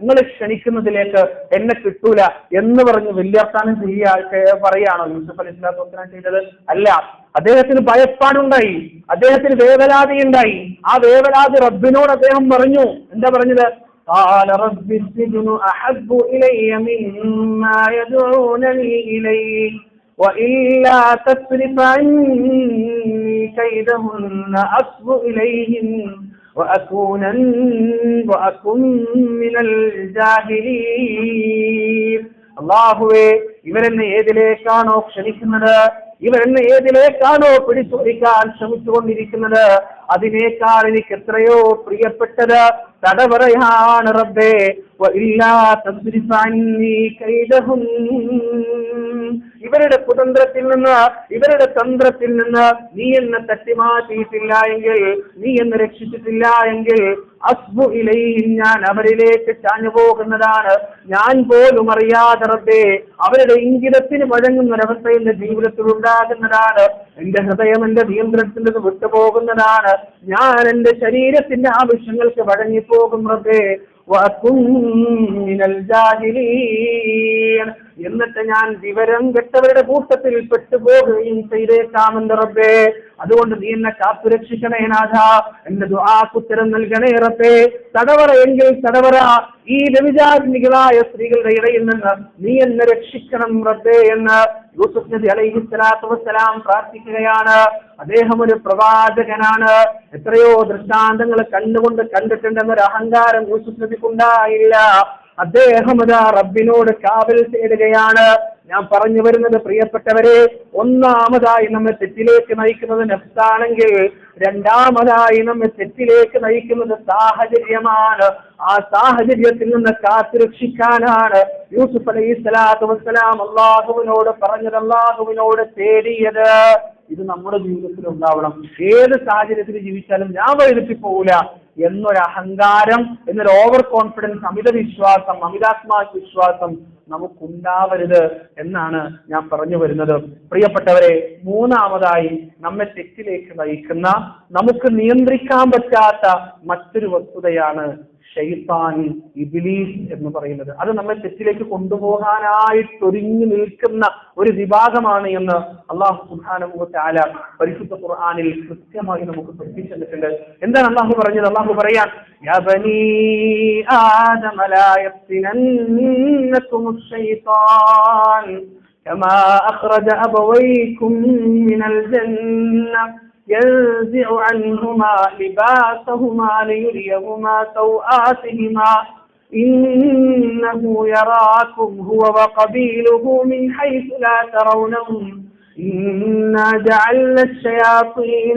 നിങ്ങൾ ക്ഷണിക്കുന്നതിലേക്ക് എന്നെ കിട്ടൂല എന്ന് പറഞ്ഞ് വലിയർത്താനം ചെയ്യുക പറയാണോ യൂസഫ് അലി ഇസ്ലാത്തു വസ്സലാം ചെയ്തത് അല്ല അദ്ദേഹത്തിന് ഭയപ്പാടുണ്ടായി അദ്ദേഹത്തിന് വേവലാതി ഉണ്ടായി ആ വേവലാതി റബ്ബിനോട് അദ്ദേഹം പറഞ്ഞു എന്താ പറഞ്ഞത് قال رب السجن أحب إلي مما يدعونني إليه وإلا تصرف عني كيدهن أصب إليهن وأكون وأكن من الجاهلين അള്ളാഹുവേ ഇവരെന്നെ ഏതിലേക്കാണോ ക്ഷണിക്കുന്നത് ഇവരെന്നെ ഏതിലേക്കാണോ പിടിച്ചോടിക്കാൻ ശ്രമിച്ചുകൊണ്ടിരിക്കുന്നത് അതിനേക്കാൾ എനിക്ക് എത്രയോ പ്രിയപ്പെട്ടത് തടവറയാണ് റബ്ബേ വഇല്ലാ തസ്രിഫ് അന്നി കൈദഹും ഇവരുടെ കുതന്ത്രത്തിൽ നിന്ന് ഇവരുടെ തന്ത്രത്തിൽ നിന്ന് നീ എന്നെ തട്ടിമാറ്റിയിട്ടില്ല എങ്കിൽ നീ എന്നെ രക്ഷിച്ചിട്ടില്ല എങ്കിൽ അസ്ബു ഇലയും ഞാൻ അവരിലേക്ക് ചാഞ്ഞു പോകുന്നതാണ് ഞാൻ പോലും അറിയാതെ റബ്ബേ അവരുടെ ഇംഗിതത്തിന് വഴങ്ങുന്ന ഒരവസ്ഥ എന്റെ ജീവിതത്തിൽ ഉണ്ടാകുന്നതാണ്. എന്റെ ഹൃദയം എന്റെ നിയന്ത്രണത്തിൽ നിന്ന് വിട്ടുപോകുന്നതാണ്. ഞാൻ എന്റെ ശരീരത്തിന്റെ ആവശ്യങ്ങൾക്ക് വഴങ്ങിപ്പോകും റബ്ബേ. വഅകും മിനൽ എന്നിട്ട് ഞാൻ വിവരം കെട്ടവരുടെ കൂട്ടത്തിൽ പെട്ടുപോകുകയും ചെയ്തേക്കാമെന്ന് റബ്ബേ. അതുകൊണ്ട് നീ എന്നെ കാത്തുരക്ഷിക്കണേ നാഥ. എന്റെ ദുആക്കുത്തരം നൽകണേ റബ്ബേ. തടവറ എങ്കിൽ തടവറ. ഈ വ്യഭിചാരിണികളായ സ്ത്രീകളുടെ ഇടയിൽ നിന്ന് നീ എന്നെ രക്ഷിക്കണം റബ്ബേ എന്ന്. യൂസുഫ് നബി അലൈഹി സ്വലാത്തു വസ്സലാം പ്രാർത്ഥിക്കുകയാണ്. അദ്ദേഹം ഒരു പ്രവാചകനാണ്. എത്രയോ ദൃഷ്ടാന്തങ്ങൾ കണ്ടുകൊണ്ട് കണ്ടിട്ടുണ്ടെന്നൊരു അഹങ്കാരം യൂസുഫ് നബിക്കുണ്ടായില്ല അദ്ദേഹം അതാ റബ്ബിനോട് കാവൽ തേടുകയാണ്. ഞാൻ പറഞ്ഞു വരുന്നത് പ്രിയപ്പെട്ടവരെ ഒന്നാമതായി നമ്മെ തെറ്റിലേക്ക് നയിക്കുന്നത് നെഫ്താണെങ്കിൽ രണ്ടാമതായി നമ്മെ തെറ്റിലേക്ക് നയിക്കുന്നത് സാഹചര്യമാണ്. ആ സാഹചര്യത്തിൽ നിന്ന് കാത്തുരക്ഷിക്കാനാണ് യൂസുഫ് അലൈഹി സ്വലാത്തു വസ്സലാം അള്ളാഹുവിനോട് പറഞ്ഞത് അള്ളാഹുവിനോട് തേടിയത്. ഇത് നമ്മുടെ ജീവിതത്തിൽ ഉണ്ടാവണം. ഏത് സാഹചര്യത്തിൽ ജീവിച്ചാലും ഞാൻ വഴുതി പോകൂല എന്നൊരു അഹങ്കാരം എന്നൊരു ഓവർ കോൺഫിഡൻസ് അമിത വിശ്വാസം അമിതാത്മാ വിശ്വാസം നമുക്കുണ്ടാവരുത് എന്നാണ് ഞാൻ പറഞ്ഞു വരുന്നത്. പ്രിയപ്പെട്ടവരെ മൂന്നാമതായി നമ്മെ തെറ്റിലേക്ക് നയിക്കുന്ന നമുക്ക് നിയന്ത്രിക്കാൻ പറ്റാത്ത മറ്റൊരു വസ്തുതയാണ് ഷെയ്ത്താൻ ഇബിലീസ് എന്ന് പറയുന്നത് അത് നമ്മെ തെറ്റിലേക്ക് കൊണ്ടുപോകാനായിട്ടൊരിഞ്ഞു നിൽക്കുന്ന ഒരു വിഭാഗമാണ് എന്ന് അള്ളാഹു സുഹാനു താല പരിശുദ്ധ ഖുർആാനിൽ കൃത്യമായി നമുക്ക് പഠിപ്പിച്ചു തന്നിട്ടുണ്ട് എന്താണ് അള്ളാഹു പറഞ്ഞത് അള്ളാഹു പറയാൻ يا بني آدم لا يفتننكم الشيطان كما أخرج أبويكم من الجنة ينزع عنهما لباسهما ليريهما سوآتهما إنه يراكم هو وقبيله من حيث لا ترونهم إنا جعلنا الشياطين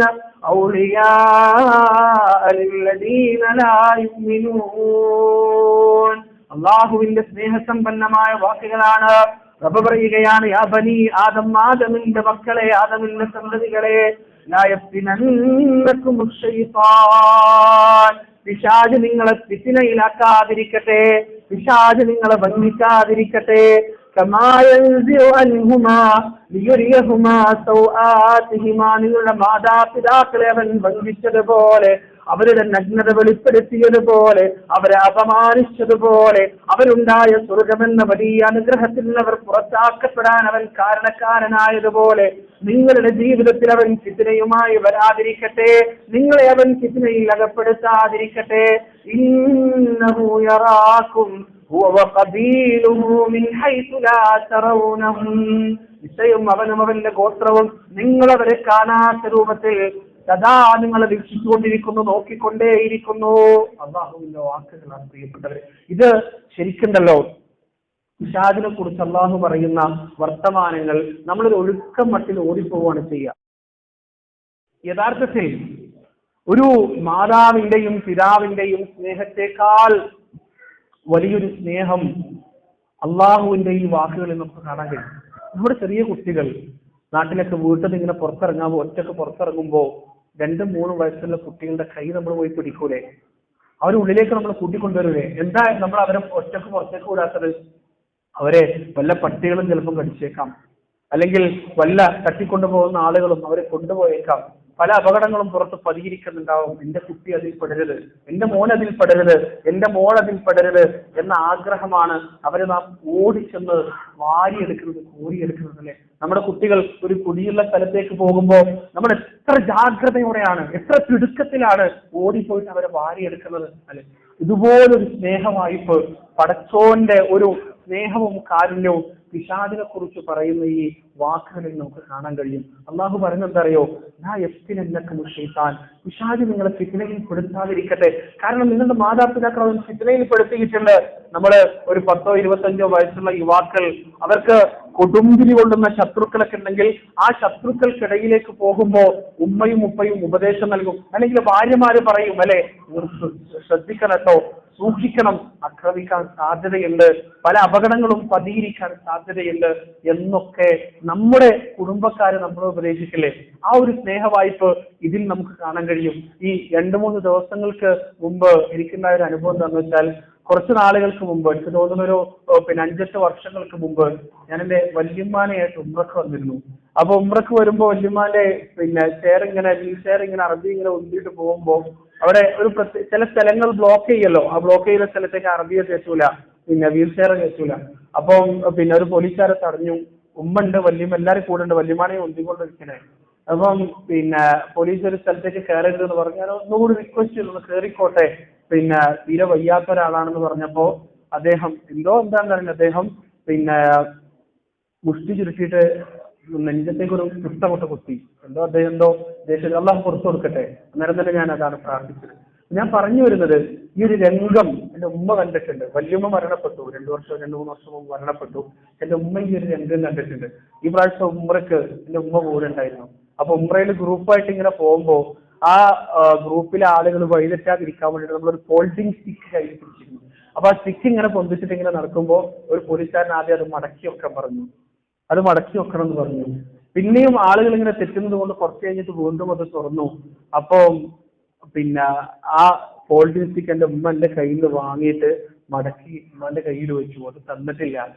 أولياء للذين لا يؤمنون അള്ളാഹുവിന്റെ സ്നേഹസമ്പന്നമായ വാക്കുകളാണ് റബ്ബ് പറയുകയാണ് യാ ബനി ആദം ആദമിന്റെ മക്കളെ ആദമിന്റെ സന്തതികളെ ലായഫ്തിനന്നക്കും ശൈത്താൻ പിശാജ് നിങ്ങളെ ഫിത്തിനയിലാക്കാതിരിക്കട്ടെ പിശാജ് നിങ്ങളെ ബന്ധിക്കാതിരിക്കട്ടെ كما ينزع عنهما ليريهما سوآتهما നിങ്ങളുടെ മാതാപിതാക്കളെ അവൻ ബന്ധിച്ചതുപോലെ അവരുടെ നഗ്നത വെളിപ്പെടുത്തിയതുപോലെ അവരെ അപമാനിച്ചതുപോലെ അവരുണ്ടായ സ്വർഗമെന്ന വലിയ അനുഗ്രഹത്തിൽ നിന്ന് അവർ പുറത്താക്കപ്പെടാൻ അവൻ കാരണക്കാരനായതുപോലെ നിങ്ങളുടെ ജീവിതത്തിൽ അവൻ ചിത്തിനയുമായി വരാതിരിക്കട്ടെ നിങ്ങളെ അവൻ ചിത്തിനയിൽ അകപ്പെടുത്താതിരിക്കട്ടെ. ഇന്നൂയറാക്കും നിശ്ചയം അവനും അവന്റെ ഗോത്രവും നിങ്ങളവരെ കാണാത്ത രൂപത്തിൽ സദാ നിങ്ങൾ വീക്ഷിച്ചുകൊണ്ടിരിക്കുന്നു നോക്കിക്കൊണ്ടേയിരിക്കുന്നു. അള്ളാഹുവിന്റെ വാക്കുകളാണ് പ്രിയപ്പെട്ടവർ ഇത് ശരിക്കുണ്ടല്ലോ. ഇഷാദിനെ കുറിച്ച് അള്ളാഹു പറയുന്ന വർത്തമാനങ്ങൾ നമ്മളൊരു ഒഴുക്കം മട്ടിൽ ഓടിപ്പോവാണ് ചെയ്യുക. യഥാർത്ഥത്തിൽ ഒരു മാതാവിന്റെയും പിതാവിന്റെയും സ്നേഹത്തെക്കാൾ വലിയൊരു സ്നേഹം അള്ളാഹുവിന്റെ ഈ വാക്കുകളിൽ നമുക്ക് കാണാൻ കഴിയും. നമ്മുടെ ചെറിയ കുട്ടികൾ നാട്ടിലൊക്കെ വീട്ടിൽ നിന്ന് ഇങ്ങനെ പുറത്തിറങ്ങാമോ ഒറ്റയ്ക്ക് പുറത്തിറങ്ങുമ്പോ രണ്ടും മൂന്നും വയസ്സുള്ള കുട്ടികളുടെ കൈ നമ്മൾ പോയി പിടിക്കൂലേ? അവരെ ഉള്ളിലേക്ക് നമ്മൾ കൂട്ടിക്കൊണ്ടുവരൂലേ? എന്താ നമ്മൾ അവരെ ഒറ്റയ്ക്ക് പുറത്തേക്ക് വിടാത്തത്? അവരെ വല്ല പട്ടികളും ചിലപ്പം കടിച്ചേക്കാം. അല്ലെങ്കിൽ വല്ല തട്ടിക്കൊണ്ടുപോകുന്ന ആളുകളും അവരെ കൊണ്ടുപോയേക്കാം. പല അപകടങ്ങളും പുറത്ത് പതിയിരിക്കുന്നുണ്ടാവും. എന്റെ കുട്ടി അതിൽ പെടരുത് എന്റെ മോൻ അതിൽ പെടരുത് എന്റെ മോൾ അതിൽ പെടരുത് എന്ന ആഗ്രഹമാണ് അവരെ നാം ഓടിച്ചെന്ന് വാരിയെടുക്കുന്നത് കോരിയെടുക്കുന്നത് അല്ലെ? നമ്മുടെ കുട്ടികൾ ഒരു കുടിയുള്ള സ്ഥലത്തേക്ക് പോകുമ്പോൾ നമ്മൾ എത്ര ജാഗ്രതയോടെയാണ് എത്ര തിടുക്കത്തിലാണ് ഓടിപ്പോയിട്ട് അവരെ വാരിയെടുക്കുന്നത് അല്ലെ? ഇതുപോലൊരു സ്നേഹവായ്പ് പടച്ചോന്റെ ഒരു സ്നേഹവും കാരുണ്യവും പിശാദിനെ കുറിച്ച് പറയുന്ന ഈ വാക്കുകളിൽ നമുക്ക് കാണാൻ കഴിയും. അള്ളാഹു പറഞ്ഞെന്തറിയോ? ഞാൻ എഫ്റ്റിനെന്നൊക്കെ മുഷീത്താൻ പിശാദ് നിങ്ങളെ ഫിത്തിനയിൽ പെടുത്താതിരിക്കട്ടെ. കാരണം നിങ്ങളുടെ മാതാപിതാക്കൾ അവൻ ഫിത്തിനയിൽ പെടുത്തിയിട്ടുണ്ട്. നമ്മൾ ഒരു പത്തോ ഇരുപത്തഞ്ചോ വയസ്സുള്ള യുവാക്കൾ അവർക്ക് കൊടുമ്പിരി കൊള്ളുന്ന ശത്രുക്കളൊക്കെ ഉണ്ടെങ്കിൽ ആ ശത്രുക്കൾക്കിടയിലേക്ക് പോകുമ്പോൾ ഉമ്മയും ഉപ്പയും ഉപദേശം നൽകും. അല്ലെങ്കിൽ ഭാര്യമാര് പറയും അല്ലെ? ശ്രദ്ധിക്കണം കേട്ടോ. സൂക്ഷിക്കണം. ആക്രമിക്കാൻ സാധ്യതയുണ്ട്. പല അപകടങ്ങളും പതിയിരിക്കാൻ സാധ്യതയുണ്ട് എന്നൊക്കെ നമ്മുടെ കുടുംബക്കാരെ നമ്മൾ ഉപദേശിക്കില്ലേ? ആ ഒരു സ്നേഹവായ്പ് ഇതിൽ നമുക്ക് കാണാൻ കഴിയും. ഈ രണ്ടു മൂന്ന് ദിവസങ്ങൾക്ക് മുമ്പ് എനിക്കുണ്ടായ ഒരു അനുഭവം എന്താണെന്ന് വെച്ചാൽ കുറച്ച് നാളുകൾക്ക് മുമ്പ് എനിക്ക് തോന്നുന്ന ഒരു ഏഹ്, പിന്നെ അഞ്ചെട്ട് വർഷങ്ങൾക്ക് മുമ്പ് ഞാൻ എന്റെ വല്യമ്മാനെയായിട്ട് ഉമ്രക്ക് വന്നിരുന്നു. അപ്പൊ ഉമ്രക്ക് വരുമ്പോ വല്യമാന്റെ പിന്നെ ചെയർ ഇങ്ങനെ ചെയർ ഇങ്ങനെ അറബി ഇങ്ങനെ ഉന്തിയിട്ട് പോകുമ്പോ അവിടെ ഒരു പ്രത്യേക ചില സ്ഥലങ്ങൾ ബ്ലോക്ക് ചെയ്യല്ലോ. ആ ബ്ലോക്ക് ചെയ്ത സ്ഥലത്തേക്ക് അറബിയെ കയറ്റൂല പിന്നെ വീൽ ചെയർ കയറ്റൂല അപ്പം പിന്നെ ഒരു പോലീസുകാരെ തടഞ്ഞു. ഉമ്മ ഉണ്ട് വല്യമ്മ എല്ലാരും കൂടെ ഉണ്ട്. വല്യമാനെ ഉന്തിക്കൊണ്ടിരിക്കണേ. അപ്പം പിന്നെ പോലീസ് ഒരു സ്ഥലത്തേക്ക് കയറരുത് എന്ന് പറഞ്ഞു ഞാൻ ഒന്നുകൂടി റിക്വസ്റ്റ് ചെയ്തു കയറിക്കോട്ടെ പിന്നെ തീരെ വയ്യാത്ത ഒരാളാണെന്ന് പറഞ്ഞപ്പോ അദ്ദേഹം എന്തോ എന്താണെന്ന് അറിയില്ല. അദ്ദേഹം പിന്നെ മുഷ്ടി ചുരുട്ടിയിട്ട് നെഞ്ചത്തേക്ക് ഒരു പുസ്തകമൊക്കെ കുത്തി. എന്തോ അദ്ദേഹം എന്തോ ദേശം അള്ളാഹ് പുറത്തു കൊടുക്കട്ടെ. അന്നേരം തന്നെ ഞാൻ അതാണ് പ്രാർത്ഥിച്ചത്. ഞാൻ പറഞ്ഞു വരുന്നത് ഈ ഒരു രംഗം എന്റെ ഉമ്മ കണ്ടിട്ടുണ്ട്. വല്യമ്മ മരണപ്പെട്ടു. രണ്ടു വർഷം രണ്ടു മൂന്ന് വർഷം മുമ്പ് മരണപ്പെട്ടു. എന്റെ ഉമ്മ ഈ ഒരു രംഗം കണ്ടിട്ടുണ്ട്. ഈ പ്രാവശ്യം ഉമ്രക്ക് എന്റെ ഉമ്മ കൂടെ ഉണ്ടായിരുന്നു. അപ്പൊ ഉമ്രയിൽ ഗ്രൂപ്പായിട്ട് ഇങ്ങനെ പോകുമ്പോ ആ ആ, ഗ്രൂപ്പിലെ ആളുകൾ വഴിതെറ്റാതിരിക്കാൻ വേണ്ടിയിട്ട് നമ്മളൊരു ഫോൾഡിങ് സ്റ്റിക്ക് കയ്യിൽ പിടിച്ചിരുന്നു. അപ്പൊ ആ സ്റ്റിക്ക് ഇങ്ങനെ പൊന്തിച്ചിട്ട് ഇങ്ങനെ നടക്കുമ്പോൾ ഒരു പോലീസുകാരൻ ആദ്യം അത് മടക്കി വെക്കാൻ പറഞ്ഞു. അത് മടക്കി വെക്കണം എന്ന് പറഞ്ഞു. പിന്നെയും ആളുകൾ ഇങ്ങനെ തെറ്റുന്നത് കൊണ്ട് കുറച്ച് കഴിഞ്ഞിട്ട് വീണ്ടും അത് തുറന്നു. അപ്പൊ പിന്നെ ആ ഫോൾഡിംഗ് സ്റ്റിക്ക് ഉമ്മ എന്റെ കയ്യിൽ വാങ്ങിയിട്ട് മടക്കി ഉമ്മന്റെ കയ്യിൽ വെച്ചു. അത് തന്നിട്ടില്ല.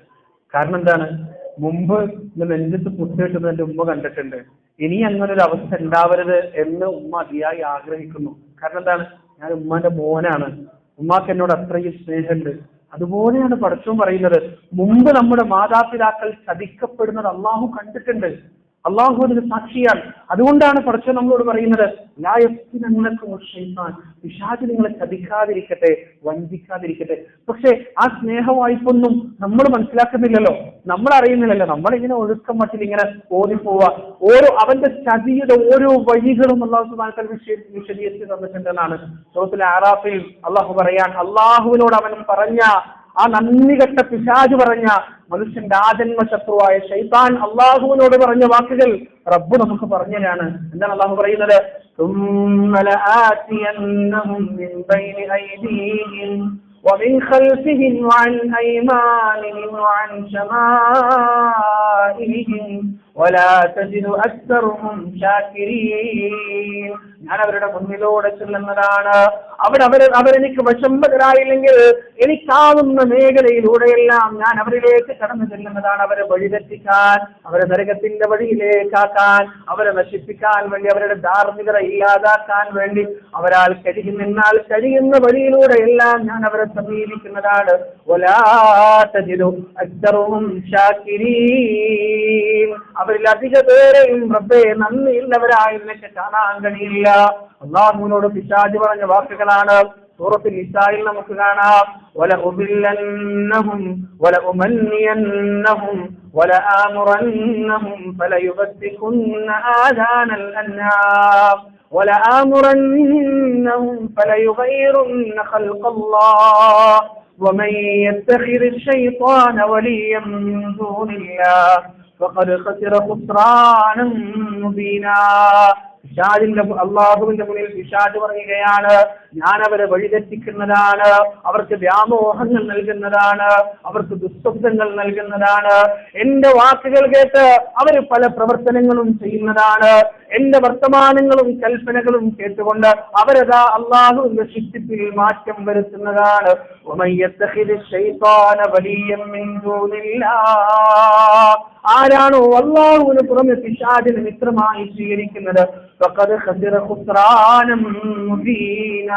കാരണം എന്താണ്? മുമ്പ് നെഞ്ചത്ത് കുത്തിയിട്ടത് എന്റെ ഉമ്മ കണ്ടിട്ടുണ്ട്. ഇനി അങ്ങനെ ഒരു അവസ്ഥ ഉണ്ടാവരുത് എന്ന് ഉമ്മ അതിയായി ആഗ്രഹിക്കുന്നു. കാരണം എന്താണ്? ഞാൻ ഉമ്മാന്റെ മോനാണ്. ഉമ്മാക്ക് എന്നോട് അത്രയും സ്നേഹമുണ്ട്. അതുപോലെയാണ് പടച്ചോൻ പറയുന്നത്. മുമ്പ് നമ്മുടെ മാതാപിതാക്കൾ ചതിക്കപ്പെടുന്നത് അള്ളാഹു കണ്ടിട്ടുണ്ട്. അള്ളാഹു സാക്ഷിയാണ്. അതുകൊണ്ടാണ് പടച്ചോൻ നമ്മളോട് പറയുന്നത് പിശാജ് നിങ്ങളെ ചതിക്കാതിരിക്കട്ടെ വഞ്ചിക്കാതിരിക്കട്ടെ. പക്ഷെ ആ സ്നേഹവായ്പൊന്നും നമ്മൾ മനസ്സിലാക്കുന്നില്ലല്ലോ. നമ്മൾ അറിയുന്നില്ലല്ലോ. നമ്മളിങ്ങനെ ഒഴുക്കം മട്ടിൽ ഇങ്ങനെ ഓടിപ്പോവുക. ഓരോ അവന്റെ ചതിയുടെ ഓരോ വഴികളും അള്ളാഹു സുബാനത്തൽ വിശദീകരിച്ച് തന്നിട്ടുണ്ടെന്നാണ് ആറാഫിൽ അള്ളാഹു പറയാൻ അള്ളാഹുവിനോട് അവൻ പറഞ്ഞ ആ നന്ദി കെട്ട പിശാജ് പറഞ്ഞ മനുഷ്യന്റെ ആജന്മ ശത്രുവായ ശൈത്താൻ അള്ളാഹുവിനോട് പറഞ്ഞ വാക്കുകൾ റബ്ബ് നമുക്ക് പറഞ്ഞതാണ് എന്താണ് അള്ളാഹു പറയുന്നത് ثم لآتينهم من بين أيديهم ومن خلفهم وعن أيمانهم وعن شمائلهم ولا تجد أكثرهم شاكرين ഞാൻ അവരുടെ മുന്നിലൂടെ ചെല്ലുന്നതാണ് അവിടെ അവർ അവരെനിക്ക് വശംബകരായില്ലെങ്കിൽ എനിക്കാവുന്ന മേഖലയിലൂടെയെല്ലാം ഞാൻ അവരിലേക്ക് കടന്നു ചെല്ലുന്നതാണ് അവരെ വഴിതെറ്റിക്കാൻ അവരെ നരകത്തിന്റെ വഴിയിലേക്കാക്കാൻ അവരെ നശിപ്പിക്കാൻ വേണ്ടി അവരുടെ ധാർമ്മികത ഇല്ലാതാക്കാൻ വേണ്ടി അവരാൽ കഴിയുന്നാൽ കഴിയുന്ന വഴിയിലൂടെ എല്ലാം ഞാൻ അവരെ സമീപിക്കുന്നതാണ് ഒലാത്തജിലും അക്തറും ഷാക്കിരീൻ അവരിൽ അധിക പേരെയും റബ്ബെ നന്ദിയുള്ളവരായി നിനക്ക് കാണാൻ കഴിയില്ല അള്ളാഹുവിനോട് പിശാജ് പറഞ്ഞ വാക്കുകളാണ് സൂറത്തിൽ ഇസായിൽ നമുക്ക് കാണാം വല ഉബില്ലന്നഹും വല ഉമന്നിയന്നഹും വല ആമുറന്നഹും ഫലയുബത്തിക്കുന്ന ആദാനൽ അന്നാം ولآمرنهم فليغيرن خلق الله ومن يتخذ الشيطان وليا من دون الله فقد خسر خسرانا مبينا പിശാജിന്റെ അള്ളാഹുവിന്റെ മുന്നിൽ പിശാജ് പറയുകയാണ് ഞാൻ അവരെ വഴിതെറ്റിക്കുന്നതാണ്. അവർക്ക് വ്യാമോഹങ്ങൾ നൽകുന്നതാണ്. അവർക്ക് ദുസ്വപ്നങ്ങൾ നൽകുന്നതാണ്. എന്റെ വാക്കുകൾ കേട്ട് അവർ പല പ്രവർത്തനങ്ങളും ചെയ്യുന്നതാണ്. എന്റെ വർത്തമാനങ്ങളും കൽപ്പനകളും കേട്ടുകൊണ്ട് അവരതാ അള്ളാഹുവിന്റെ ശിക്ഷിപ്പിൽ മാറ്റം വരുത്തുന്നതാണ്. ആരാണോ അള്ളാഹുവിന് പുറമെ പിശാചിന് മിത്രമായി സ്വീകരിക്കുന്നത്? മുബീന.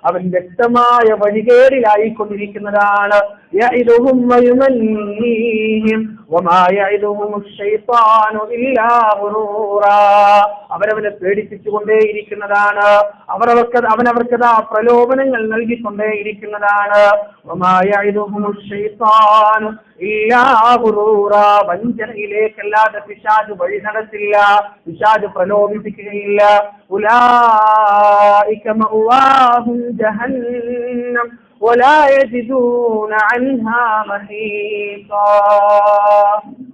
അവൻ വ്യക്തമായ വഴികേടിലായിക്കൊണ്ടിരിക്കുന്നതാണ്. അവരവനെ പേടിപ്പിച്ചുകൊണ്ടേയിരിക്കുന്നതാണ്. അവർ അവർക്ക് അവൻ ആ പ്രലോഭനങ്ങൾ നൽകിക്കൊണ്ടേയിരിക്കുന്നതാണ് വഞ്ചനയിലേക്കല്ലാതെ പിശാജ് വഴി നടത്തില്ല. പിശാജ് പ്രലോഭിപ്പിക്കുകയില്ല. ഉലാ മഅവാഹും ജഹന്നം ولا يجدون عنها محيطا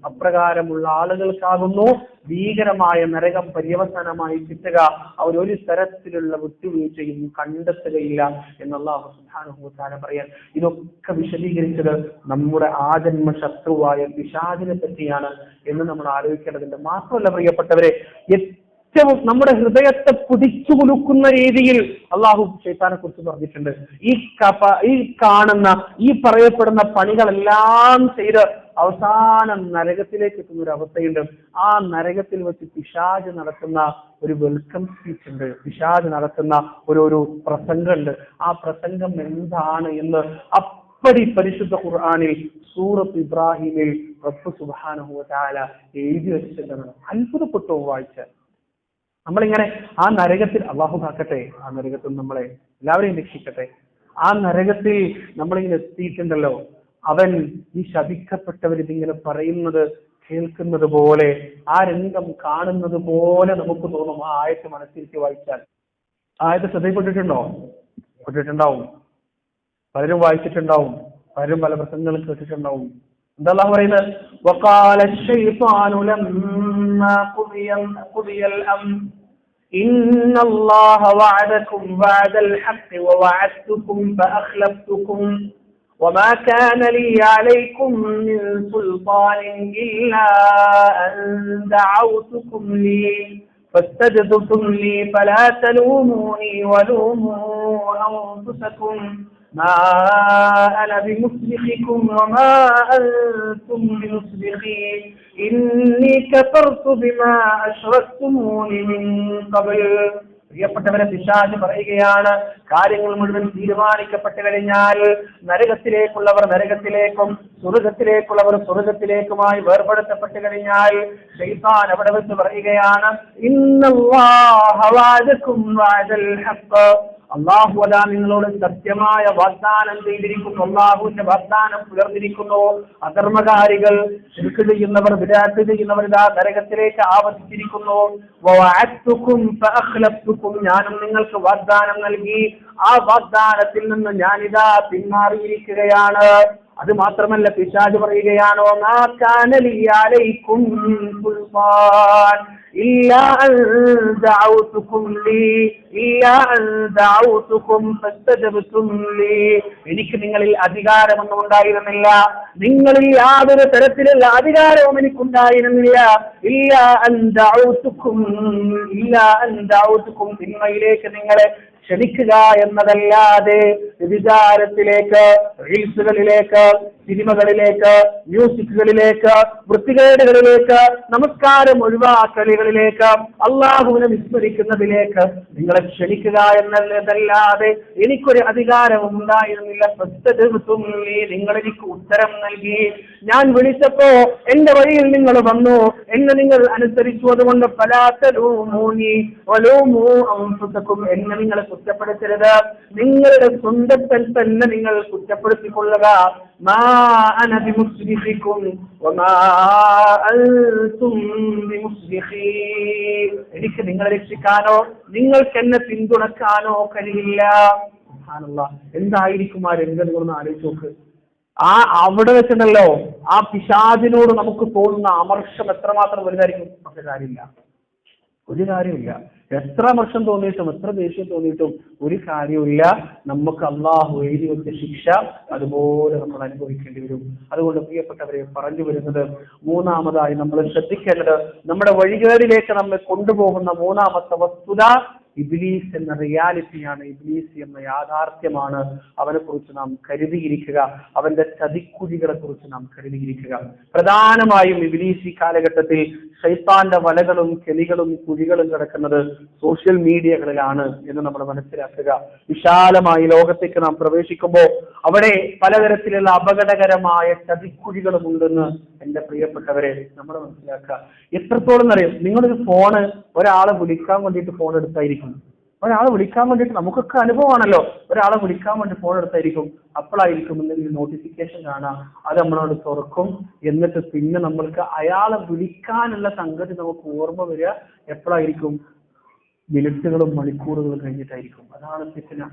അപ്രകാരമുള്ള ആളുകൾക്കാകുന്നു ഭീകരമായ നരകം പര്യവസാനമായി കിട്ടുക അവർ ഒരു തരത്തിലുള്ള വിട്ടുവീഴ്ചയും കണ്ടെത്തുകയില്ല എന്നുള്ള സുധാനുഭൂത്താന പറയാൻ ഇതൊക്കെ വിശദീകരിച്ചത് നമ്മുടെ ആജന്മ ശത്രുവായ പിശാചിനെ പറ്റിയാണ് എന്ന് നമ്മൾ ആലോചിക്കേണ്ടതുണ്ട് മാത്രമല്ല പ്രിയപ്പെട്ടവരെ ഏറ്റവും നമ്മുടെ ഹൃദയത്തെ പിടിച്ചു കുലുക്കുന്ന രീതിയിൽ അള്ളാഹു ഷെയ്ത്താനെ കുറിച്ച് പറഞ്ഞിട്ടുണ്ട്. ഈ കപ ഈ കാണുന്ന ഈ പറയപ്പെടുന്ന പണികളെല്ലാം ചെയ്ത് അവസാനം നരകത്തിലേക്ക് എത്തുന്ന ഒരു അവസ്ഥയുണ്ട്. ആ നരകത്തിൽ വെച്ച് പിശാജ് നടത്തുന്ന ഒരു വെൽക്കം സ്പീച്ച് ഉണ്ട്. പിശാജ് നടത്തുന്ന ഒരു ഒരു പ്രസംഗമുണ്ട് ആ പ്രസംഗം എന്താണ് എന്ന് അപ്പടി പരിശുദ്ധ ഖുർആാനിൽ സൂറത്ത് ഇബ്രാഹിമിൽ റബ്ബ് തആല എഴുതി വെച്ചിട്ടുണ്ടെന്ന് അത്ഭുതപ്പെട്ടു വായിച്ച നമ്മളിങ്ങനെ ആ നരകത്തിൽ അള്ളാഹു കാക്കട്ടെ ആ നരകത്തിൽ നമ്മളെ എല്ലാവരെയും രക്ഷിക്കട്ടെ. ആ നരകത്തിൽ നമ്മളിങ്ങനെ എത്തിയിട്ടുണ്ടല്ലോ. അവൻ ഈ ശപിക്കപ്പെട്ടവർ ഇതിങ്ങനെ പറയുന്നത് കേൾക്കുന്നത് പോലെ ആ രംഗം കാണുന്നത് പോലെ നമുക്ക് തോന്നും. ആ ആയത്ത് മനസ്സിലേക്ക് വായിച്ചാൽ. ആയത്ത് ശ്രദ്ധയിൽപ്പെട്ടിട്ടുണ്ടോ പെട്ടിട്ടുണ്ടാവും. പലരും വായിച്ചിട്ടുണ്ടാവും. പലരും പല പ്രസംഗങ്ങളും കേട്ടിട്ടുണ്ടാവും. എന്താ പറയുന്നത്? إن الله وعدكم وعد الحق ووعدتكم فأخلفتكم وما كان لي عليكم من سلطان إلا أن دعوتكم لي فاستجبتم لي فلا تلوموني ولوموا أنفسكم ما أنا بمصرخكم وما أنتم بمصرخي إني كفرت بما أشركتمون من قبل പ്രിയപ്പെട്ടവരെ പിശാജ് പറയുകയാണ് കാര്യങ്ങൾ മുഴുവൻ തീരുമാനിക്കപ്പെട്ട് കഴിഞ്ഞാൽ നരകത്തിലേക്കുള്ളവർ നരകത്തിലേക്കും സ്വർഗത്തിലേക്കുള്ളവർ സ്വർഗത്തിലേക്കുമായി വേർപെടുത്തപ്പെട്ട് കഴിഞ്ഞാൽ ഷെയ്ത്താൻ അവിടെ വെച്ച് പറയുകയാണ് ഇന്നല്ലാഹ വാദക്കും വാദൽ ഹഖ് അള്ളാഹു അതാ നിങ്ങളോട് സത്യമായ വാഗ്ദാനം ചെയ്തിരിക്കുന്നു. അള്ളാഹുവിന്റെ വാഗ്ദാനം പുലർന്നിരിക്കുന്നു. അധർമ്മകാരികൾ ചെയ്യുന്നവർ വിരാട്ട് ചെയ്യുന്നവർ ഇതാ നരകത്തിലേക്ക് ആവർത്തിച്ചിരിക്കുന്നു. ഞാനും നിങ്ങൾക്ക് വാഗ്ദാനം നൽകി. ആ വാഗ്ദാനത്തിൽ നിന്ന് ഞാനിതാ പിന്മാറിയിരിക്കുകയാണ്. അത് മാത്രമല്ല പിശാജ് പറയുകയാണോ എനിക്ക് നിങ്ങളിൽ അധികാരമൊന്നും ഉണ്ടായിരുന്നില്ല. നിങ്ങളിൽ യാതൊരു തരത്തിലുള്ള അധികാരവും എനിക്കുണ്ടായിരുന്നില്ല. ഇല്ല അൻതാവുത്തുക്കും ഇല്ല അൻതാവുത്തുക്കും തിന്മയിലേക്ക് നിങ്ങളെ ക്ഷണിക്കുക എന്നതല്ലാതെ വിചാരത്തിലേക്ക് റീൽസുകളിലേക്ക് സിനിമകളിലേക്ക് മ്യൂസിക്കുകളിലേക്ക് വൃത്തികേടുകളിലേക്ക് നമസ്കാരം ഒഴിവാക്കലുകളിലേക്ക് അള്ളാഹുവിനെ വിസ്മരിക്കുന്നതിലേക്ക് നിങ്ങളെ ക്ഷണിക്കുക എന്നതല്ലാതെ എനിക്കൊരു അധികാരവും ഉണ്ടായിരുന്നില്ല. നിങ്ങൾ എനിക്ക് ഉത്തരം നൽകി. ഞാൻ വിളിച്ചപ്പോ എന്റെ വഴിയിൽ നിങ്ങൾ വന്നു. എന്നെ നിങ്ങൾ അനുസരിച്ചു. അതുകൊണ്ട് എന്നെ നിങ്ങളെ കുറ്റപ്പെടുത്തരുത്. നിങ്ങളുടെ സ്വന്തത്തിൽ തന്നെ നിങ്ങൾ കുറ്റപ്പെടുത്തിക്കൊള്ളുക. മാ أنا بمصرخكم وما أنتم ബിമുസ്രിഖി എനിക്ക് നിങ്ങളെ രക്ഷിക്കാനോ നിങ്ങൾക്ക് എന്നെ പിന്തുണക്കാനോ കഴിയില്ല. എന്തായിരിക്കും ആ രംഗം നിങ്ങളൊന്ന് ആലോചിച്ച് നോക്ക്. ആ അവിടെ വെച്ചിട്ടല്ലോ ആ പിശാദിനോട് നമുക്ക് തോന്നുന്ന അമർഷം എത്രമാത്രം വലുതായിരിക്കും? പക്ഷെ കാര്യമില്ല. ഒരു കാര്യമില്ല എത്ര വർഷം തോന്നിയിട്ടും എത്ര ദേഷ്യം തോന്നിയിട്ടും ഒരു കാര്യമില്ല നമുക്ക് അള്ളാഹു എഴുതി വെച്ച ശിക്ഷ അതുപോലെ നമ്മൾ അനുഭവിക്കേണ്ടി വരും. അതുകൊണ്ട് പ്രിയപ്പെട്ടവരെ പറഞ്ഞു വരുന്നത് മൂന്നാമതായി നമ്മൾ ശ്രദ്ധിക്കേണ്ടത് നമ്മുടെ വഴികേടിലേക്ക് നമ്മെ കൊണ്ടുപോകുന്ന മൂന്നാമത്തെ വസ്തുത ഇബ്ലീസ് എന്ന റിയാലിറ്റിയാണ് ഇബ്ലീസ് എന്ന യാഥാർത്ഥ്യമാണ് അവനെ കുറിച്ച് നാം കരുതിയിരിക്കുക. അവന്റെ ചതിക്കുഴികളെ കുറിച്ച് നാം കരുതിയിരിക്കുക. പ്രധാനമായും ഇബ്ലീസ് ഈ കാലഘട്ടത്തിൽ ഷൈത്താന്റെ വലകളും കെലികളും കുഴികളും കിടക്കുന്നത് സോഷ്യൽ മീഡിയകളിലാണ് എന്ന് നമ്മൾ മനസ്സിലാക്കുക. വിശാലമായി ലോകത്തേക്ക് നാം പ്രവേശിക്കുമ്പോൾ അവിടെ പലതരത്തിലുള്ള അപകടകരമായ ചതിക്കുഴികളും ഉണ്ടെന്ന് എന്റെ പ്രിയപ്പെട്ടവരെ നമ്മൾ മനസ്സിലാക്കുക. എത്രത്തോളം അറിയാം നിങ്ങളൊരു ഫോണ് ഒരാളെ വിളിക്കാൻ വേണ്ടിയിട്ട് ഫോൺ എടുത്തായിരിക്കും. ഒരാളെ വിളിക്കാൻ വേണ്ടിയിട്ട് നമുക്കൊക്കെ അനുഭവമാണല്ലോ. ഒരാളെ വിളിക്കാൻ വേണ്ടി ഫോൺ എടുത്തായിരിക്കും. അപ്പോഴായിരിക്കും എന്തെങ്കിലും നോട്ടിഫിക്കേഷൻ കാണാം അത് നമ്മളോട് തുറക്കും. എന്നിട്ട് പിന്നെ നമ്മൾക്ക് അയാളെ വിളിക്കാനുള്ള സംഗതി നമുക്ക് ഓർമ്മ വരിക. എപ്പോഴായിരിക്കും? മിനിറ്റുകളും മണിക്കൂറുകളും കഴിഞ്ഞിട്ടായിരിക്കും. അതാണ് ഫിത്തിന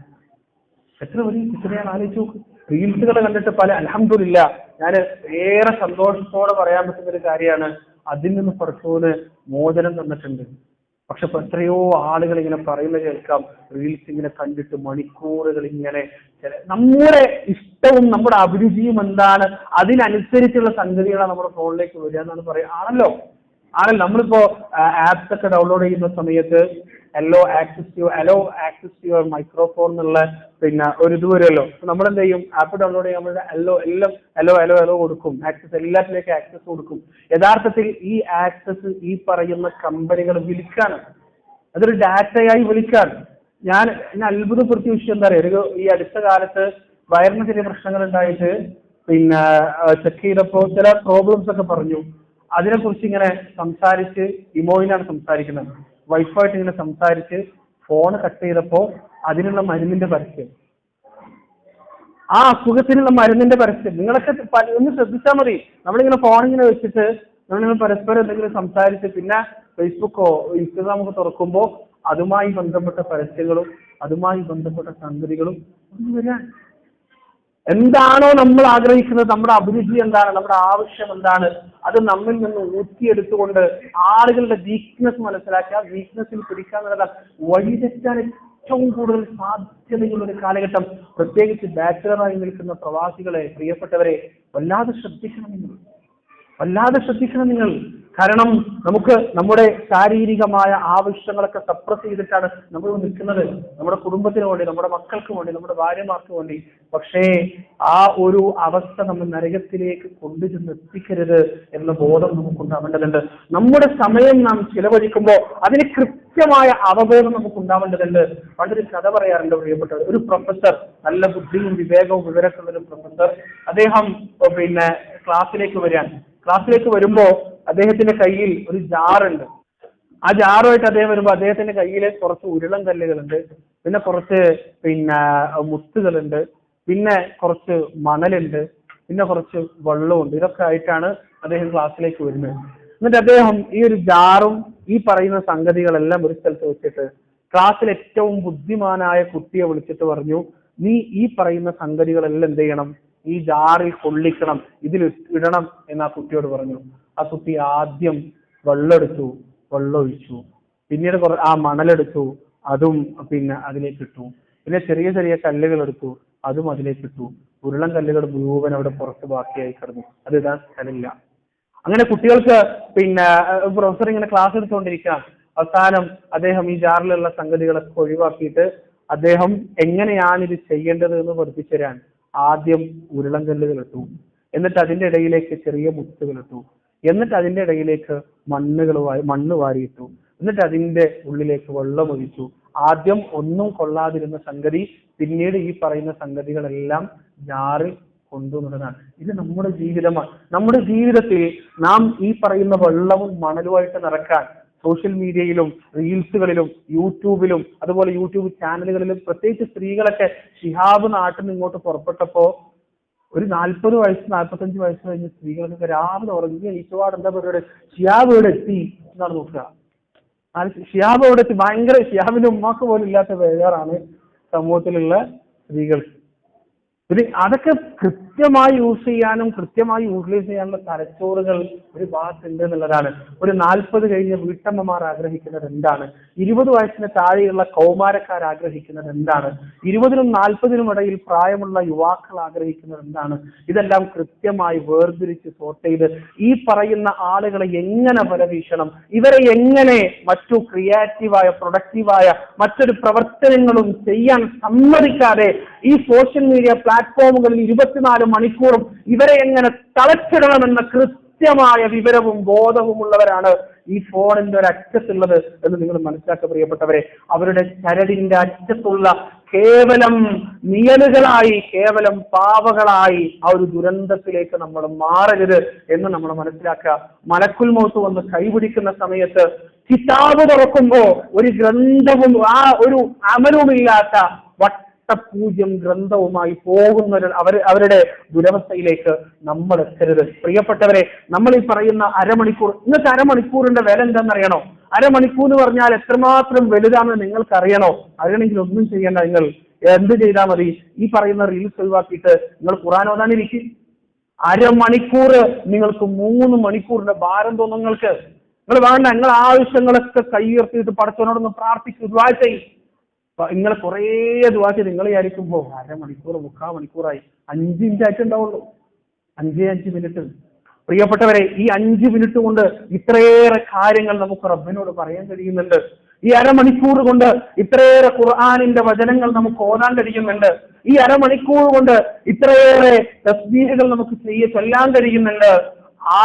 എത്ര വലിയ ഫിത്തിനയാണ് ആലോചിച്ച് നോക്ക്. റീൽസുകൾ കണ്ടിട്ട് പല അലഹമില്ല ഞാൻ ഏറെ സന്തോഷത്തോടെ പറയാൻ പറ്റുന്ന ഒരു കാര്യമാണ്. അതിൽ നിന്ന് കുറച്ചുകൂടെ മോചനം തന്നിട്ടുണ്ട്. പക്ഷെ ഇപ്പൊ എത്രയോ ആളുകൾ ഇങ്ങനെ പറയുന്നത് കേൾക്കാം. റീൽസ് ഇങ്ങനെ കണ്ടിട്ട് മണിക്കൂറുകൾ ഇങ്ങനെ നമ്മുടെ ഇഷ്ടവും നമ്മുടെ അഭിരുചിയും എന്താണ്? അതിനനുസരിച്ചുള്ള സംഗതികളാണ് നമ്മുടെ ഫോണിലേക്ക് വരിക എന്നാണ് പറയുക. ആണല്ലോ? ആണല്ലോ നമ്മളിപ്പോ ആപ്സ് ഒക്കെ ഡൗൺലോഡ് ചെയ്യുന്ന സമയത്ത് allow access to allow access to your microphone എന്നുള്ള പിന്നെ ഒരു ഇത് വരുമല്ലോ. നമ്മൾ എന്ത് ചെയ്യും ആപ്പ് ഡൗൺലോഡ് ചെയ്യുമ്പോൾ അല്ലോ എല്ലാം അലോ അലോ അലോ കൊടുക്കും. ആക്സസ് എല്ലാത്തിലേക്ക് ആക്സസ് കൊടുക്കും. യഥാർത്ഥത്തിൽ ഈ ആക്സസ് ഈ പറയുന്ന കമ്പനികൾ വിളിക്കാണ്. അതൊരു ഡാറ്റയായി വിളിക്കാണ്. ഞാൻ എന്നെ അത്ഭുതപ്പെടുത്തിയ വിഷയം എന്താ പറയുക ഈ അടുത്ത കാലത്ത് വയറിന് ചെറിയ പ്രശ്നങ്ങൾ ഉണ്ടായിട്ട് പിന്നെ ചെക്ക് ചെയ്തപ്പോൾ ചില പ്രോബ്ലംസ് ഒക്കെ പറഞ്ഞു. അതിനെക്കുറിച്ച് ഇങ്ങനെ സംസാരിച്ച് ഇമോയിലാണ് സംസാരിക്കുന്നത്. വൈഫായിട്ട് ഇങ്ങനെ സംസാരിച്ച് ഫോൺ കട്ട് ചെയ്തപ്പോ അതിനുള്ള മരുന്നിന്റെ പരസ്യം. ആ അസുഖത്തിനുള്ള മരുന്നിന്റെ പരസ്യം. നിങ്ങളൊക്കെ ഒന്ന് ശ്രദ്ധിച്ചാൽ മതി. നമ്മളിങ്ങനെ ഫോൺ ഇങ്ങനെ വെച്ചിട്ട് നമ്മളിങ്ങനെ പരസ്പരം എന്തെങ്കിലും സംസാരിച്ച് പിന്നെ ഫേസ്ബുക്കോ ഇൻസ്റ്റഗ്രാമൊക്കെ തുറക്കുമ്പോൾ അതുമായി ബന്ധപ്പെട്ട പരസ്യങ്ങളും അതുമായി ബന്ധപ്പെട്ട സംഗതികളും വരാൻ എന്താണോ നമ്മൾ ആഗ്രഹിക്കുന്നത് നമ്മുടെ അഭിരുചി എന്താണ് നമ്മുടെ ആവശ്യം എന്താണ് അത് നമ്മിൽ നിന്ന് ഊറ്റിയെടുത്തുകൊണ്ട് ആളുകളുടെ വീക്ക്നെസ് മനസ്സിലാക്കി ആ വീക്ക്നെസ്സിൽ പിടിക്കാൻ എന്നുള്ളതാണ് വഴിതെറ്റാൻ ഏറ്റവും കൂടുതൽ സാധ്യതയുള്ള ഒരു കാലഘട്ടം. പ്രത്യേകിച്ച് ബാച്ചിലറായി നിൽക്കുന്ന പ്രവാസികളെ പ്രിയപ്പെട്ടവരെ വല്ലാതെ ശ്രദ്ധിക്കണം നിങ്ങൾ വല്ലാതെ ശ്രദ്ധിക്കണം നിങ്ങൾ. കാരണം നമുക്ക് നമ്മുടെ ശാരീരികമായ ആവശ്യങ്ങളൊക്കെ സപ്രസ് ചെയ്തിട്ടാണ് നമ്മൾ നിൽക്കുന്നത്. നമ്മുടെ കുടുംബത്തിന് വേണ്ടി നമ്മുടെ മക്കൾക്ക് വേണ്ടി നമ്മുടെ ഭാര്യമാർക്ക് വേണ്ടി. പക്ഷേ ആ ഒരു അവസ്ഥ നമ്മൾ നരകത്തിലേക്ക് കൊണ്ടുചെന്ന് എത്തിക്കരുത് എന്ന ബോധം നമുക്കുണ്ടാവേണ്ടതുണ്ട് നമ്മുടെ സമയം നാം ചിലവഴിക്കുമ്പോൾ അതിന് കൃത്യമായ അവബോധം നമുക്ക് ഉണ്ടാവേണ്ടതുണ്ട്. പണ്ടൊരു കഥ പറയാറുണ്ട് പ്രിയപ്പെട്ടവർ. ഒരു പ്രൊഫസർ നല്ല ബുദ്ധിയും വിവേകവും വിവരമുള്ള ഒരു പ്രൊഫസർ അദ്ദേഹം പിന്നെ ക്ലാസ്സിലേക്ക് വരികയാണ്. ക്ലാസ്സിലേക്ക് വരുമ്പോ അദ്ദേഹത്തിന്റെ കയ്യിൽ ഒരു ജാറുണ്ട്. ആ ജാറുമായിട്ട് അദ്ദേഹം വരുമ്പോ അദ്ദേഹത്തിന്റെ കയ്യിൽ കുറച്ച് ഉരുളം കല്ലുകളുണ്ട്. പിന്നെ കുറച്ച് പിന്നെ മുത്തുകളുണ്ട്. പിന്നെ കുറച്ച് മണലുണ്ട്. പിന്നെ കുറച്ച് വെള്ളമുണ്ട് ഇതൊക്കെ ആയിട്ടാണ് അദ്ദേഹം ക്ലാസ്സിലേക്ക് വരുന്നത്. എന്നിട്ട് അദ്ദേഹം ഈ ഒരു ജാറും ഈ പറയുന്ന സംഗതികളെല്ലാം ഒരു സ്ഥലത്ത് വെച്ചിട്ട് ക്ലാസ്സിൽ ഏറ്റവും ബുദ്ധിമാനായ കുട്ടിയെ വിളിച്ചിട്ട് പറഞ്ഞു നീ ഈ പറയുന്ന സംഗതികളെല്ലാം എന്ത് ചെയ്യണം? ഈ ജാറിൽ കൊള്ളിക്കണം ഇതിൽ ഇടണം എന്ന് ആ കുട്ടിയോട് പറഞ്ഞു. ആ കുട്ടി ആദ്യം വെള്ളമെടുത്തു വെള്ളമൊഴിച്ചു. പിന്നീട് കുറെ ആ മണലെടുത്തു അതും പിന്നെ അതിലേക്ക് ഇട്ടു പിന്നെ ചെറിയ ചെറിയ കല്ലുകൾ എടുത്തു അതും അതിലേക്ക് ഇട്ടു ഉരുളൻ കല്ലുകൾ മുഴുവൻ അവിടെ പുറത്ത് ബാക്കിയായി കിടന്നു. അത് ഇടാൻ സ്ഥലമില്ല. അങ്ങനെ കുട്ടികൾക്ക് പിന്നെ പ്രൊഫസർ ഇങ്ങനെ ക്ലാസ് എടുത്തുകൊണ്ടിരിക്കുക അവസാനം അദ്ദേഹം ഈ ജാറിലുള്ള സംഗതികളൊക്കെ ഒഴിവാക്കിയിട്ട് അദ്ദേഹം എങ്ങനെയാണ് ഇത് ചെയ്യേണ്ടത് എന്ന് പഠിപ്പിച്ചു തരാൻ ആദ്യം ഉരുളങ്കല്ലുകൾ ഇട്ടു എന്നിട്ട് അതിന്റെ ഇടയിലേക്ക് ചെറിയ മുത്തുകൾ ഇട്ടു എന്നിട്ട് അതിന്റെ ഇടയിലേക്ക് മണ്ണുകൾ മണ്ണ് വാരിയിട്ടു. എന്നിട്ട് അതിന്റെ ഉള്ളിലേക്ക് വെള്ളം ഒഴിച്ചു. ആദ്യം ഒന്നും കൊള്ളാതിരുന്ന സംഗതി പിന്നീട് ഈ പറയുന്ന സംഗതികളെല്ലാം ജാറിൽ കൊണ്ടുവന്നതാണ്. ഇത് നമ്മുടെ ജീവിതമാണ്. നമ്മുടെ ജീവിതത്തിൽ നാം ഈ പറയുന്ന വെള്ളവും മണലുമായിട്ട് നടക്കാൻ സോഷ്യൽ മീഡിയയിലും റീൽസുകളിലും യൂട്യൂബിലും അതുപോലെ യൂട്യൂബ് ചാനലുകളിലും പ്രത്യേകിച്ച് സ്ത്രീകളൊക്കെ ഷിഹാബ് നാട്ടിൽ നിന്ന് ഇങ്ങോട്ട് പുറപ്പെട്ടപ്പോ ഒരു നാൽപ്പത് വയസ്സ് നാൽപ്പത്തഞ്ച് വയസ്സ് കഴിഞ്ഞ സ്ത്രീകളൊക്കെ രാവിലെ ഉറങ്ങി ഈശോട് എന്താ പറയുക ഷിയാബ് ഇവിടെ എത്തി എന്നാണ് നോക്കുക. ഷിയാബ് ഇവിടെ എത്തി? ഭയങ്കര ഷിയാബിന്റെ ഉമ്മാക്ക് പോലും ഇല്ലാത്ത വേറാണ് സമൂഹത്തിലുള്ള സ്ത്രീകൾക്ക്. അതൊക്കെ കൃത്യമായി യൂസ് ചെയ്യാനും കൃത്യമായി യൂട്ടിലൈസ് ചെയ്യാനുള്ള തലച്ചോറുകൾ ഒരു ഭാഗത്തുണ്ട് എന്നുള്ളതാണ്. ഒരു നാൽപ്പത് കഴിഞ്ഞ വീട്ടമ്മമാർ ആഗ്രഹിക്കുന്നത് എന്താണ്? ഇരുപത് വയസ്സിന് താഴെയുള്ള കൗമാരക്കാർ ആഗ്രഹിക്കുന്നത് എന്താണ്? ഇരുപതിനും നാൽപ്പതിനും ഇടയിൽ പ്രായമുള്ള യുവാക്കൾ ആഗ്രഹിക്കുന്നത് എന്താണ്? ഇതെല്ലാം കൃത്യമായി വേർതിരിച്ച് സോർട്ട് ചെയ്ത് ഈ പറയുന്ന ആളുകളെ എങ്ങനെ പരവീക്ഷണം ഇവരെ എങ്ങനെ മറ്റു ക്രിയേറ്റീവായ പ്രൊഡക്റ്റീവായ മറ്റൊരു പ്രവർത്തനങ്ങളും ചെയ്യാൻ സമ്മതിക്കാതെ ഈ സോഷ്യൽ മീഡിയ പ്ലാറ്റ്ഫോമുകളിൽ ഇരുപത്തിനാല് മണിക്കൂറും ഇവരെ എങ്ങനെ തളച്ചിടണമെന്ന കൃത്യമായ വിവരവും ബോധവും ഉള്ളവരാണ് ഈ ഫോണിന്റെ ഒരു അറ്റത്തുള്ളത് എന്ന് നിങ്ങൾ മനസ്സിലാക്കുക പ്രിയപ്പെട്ടവരെ. അവരുടെ ചരടിന്റെ അറ്റത്തുള്ള കേവലം നിയലുകളായി കേവലം പാവകളായി ആ ഒരു ദുരന്തത്തിലേക്ക് നമ്മൾ മാറരുത് എന്ന് നമ്മൾ മനസ്സിലാക്കുക. മലക്കുൽ മൗത്ത് വന്ന് കൈപിടിക്കുന്ന സമയത്ത് കിതാബ് തുറക്കുമ്പോ ഒരു ഗ്രന്ഥവും ആ ഒരു അമലുമില്ലാത്ത വട്ടപൂജ്യം ഗ്രന്ഥവുമായി പോകുന്ന അവരുടെ ദുരവസ്ഥയിലേക്ക് നമ്മൾ എത്തരുത്. പ്രിയപ്പെട്ടവരെ നമ്മൾ ഈ പറയുന്ന അരമണിക്കൂർ ഇന്നത്തെ അരമണിക്കൂറിന്റെ വില എന്താണെന്നറിയണോ? അരമണിക്കൂർ എന്ന് പറഞ്ഞാൽ എത്രമാത്രം വലുതാണെന്ന് നിങ്ങൾക്ക് അറിയണോ അറിയണമെങ്കിൽ ഒന്നും ചെയ്യേണ്ട നിങ്ങൾ. എന്ത് ചെയ്താൽ മതി? ഈ പറയുന്ന റീൽസ് ഒഴിവാക്കിയിട്ട് നിങ്ങൾ ഖുറാൻ ഓതാനിരിക്കും. അരമണിക്കൂർ നിങ്ങൾക്ക് മൂന്ന് മണിക്കൂറിന്റെ ഭാരം തോന്നുന്നു നിങ്ങൾക്ക്. നിങ്ങൾ വേണ്ട നിങ്ങൾ ആവശ്യങ്ങളൊക്കെ കൈയുയർത്തിയിട്ട് പടച്ചവനോടൊന്ന് പ്രാർത്ഥിച്ച് ചെയ്യും. നിങ്ങൾ കുറേ ദുവാ ചെയ്ത് നിങ്ങൾ വിചാരിക്കുമ്പോ അരമണിക്കൂർ മുക്കാൽ മണിക്കൂറായി അഞ്ച് മിനിറ്റ് ഉണ്ടാവുള്ളൂ. അഞ്ചേ അഞ്ച് മിനിറ്റ് പ്രിയപ്പെട്ടവരെ ഈ അഞ്ച് മിനിറ്റ് കൊണ്ട് ഇത്രയേറെ കാര്യങ്ങൾ നമുക്ക് റബ്ബിനോട് പറയാൻ കഴിയുന്നുണ്ട്. ഈ അരമണിക്കൂർ കൊണ്ട് ഇത്രയേറെ ഖുർആാനിന്റെ വചനങ്ങൾ നമുക്ക് ഓതാൻ കഴിയുന്നുണ്ട്. ഈ അരമണിക്കൂർ കൊണ്ട് ഇത്രയേറെ തസ്ബീഹുകൾ നമുക്ക് ചെയ്യ ചൊല്ലാൻ കഴിയുന്നുണ്ട്. ആ